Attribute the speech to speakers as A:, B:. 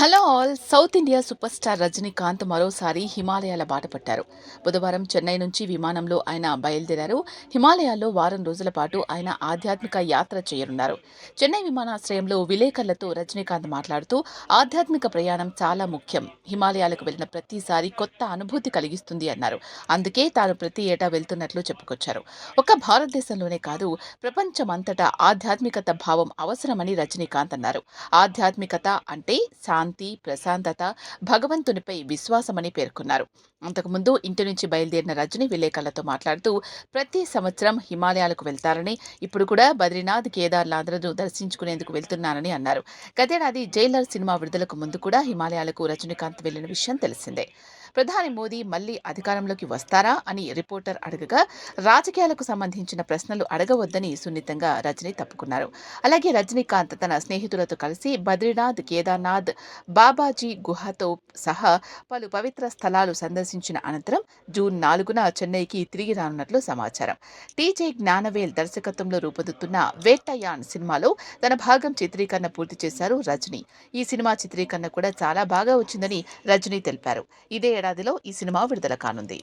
A: Hello all. South India super star Rajinikanth మరోసారి హిమాలయాల బాట పట్టారు. బుధవారం చెన్నై నుంచి విమానంలో ఆయన బయలుదేరారు. హిమాలయాల్లో వారం రోజుల పాటు ఆయన ఆధ్యాత్మిక యాత్ర చేయనున్నారు. చెన్నై విమానాశ్రయంలో విలేకరులతో రజనీకాంత్ మాట్లాడుతూ ఆధ్యాత్మిక ప్రయాణం చాలా ముఖ్యం. హిమాలయాలకు వెళ్ళిన ప్రతిసారి కొత్త అనుభూతి కలిగిస్తుంది అన్నారు. అందుకే తాను ప్రతి ఏటా వెళ్తున్నట్లు చెప్పుకొచ్చారు. ఒక భారతదేశంలోనే కాదు ప్రపంచమంతటా ఆధ్యాత్మికత భావం అవసరమని రజనీకాంత్ అన్నారు. ఆధ్యాత్మికత అంటే శాంతి ప్రశాంతత భగవంతునిపై విశ్వాసమని పేర్కొన్నారు. అంతకుముందు ఇంటి నుంచి బయలుదేరిన రజని విలేకరులతో మాట్లాడుతూ ప్రతి సంవత్సరం హిమాలయాలకు వెళ్తారని ఇప్పుడు కూడా బద్రీనాథ్ కేదార్నాథ్లను దర్శించుకునేందుకు వెళ్తున్నానని అన్నారు. గతేడాది జైలర్ సినిమా విడుదలకు ముందు కూడా హిమాలయాలకు రజనీకాంత్ వెళ్ళిన విషయం తెలిసిందే. ప్రధాని మోదీ మళ్ళీ అధికారంలోకి వస్తారా అని రిపోర్టర్ అడగగా రాజకీయాలకు సంబంధించిన ప్రశ్నలు అడగవద్దని సున్నితంగా రజనీ తప్పుకున్నారు. అలాగే రజనీకాంత్ తన స్నేహితులతో కలిసి బద్రీనాథ్ కేదార్నాథ్ బాబాజీ గుహతో సహా పలు పవిత్ర స్థలాలు సందర్శించిన అనంతరం జూన్ నాలుగున చెన్నైకి తిరిగి రానున్నట్లు సమాచారం. టీజే జ్ఞానవేల్ దర్శకత్వంలో రూపొందుతున్న వేట్టయాన్ సినిమాలో తన భాగం చిత్రీకరణ పూర్తి చేశారు రజనీ. ఈ సినిమా చిత్రీకరణ కూడా చాలా బాగా వచ్చిందని రజనీ తెలిపారు. ఇదే ఏడాదిలో ఈ సినిమా విడుదల కానుంది.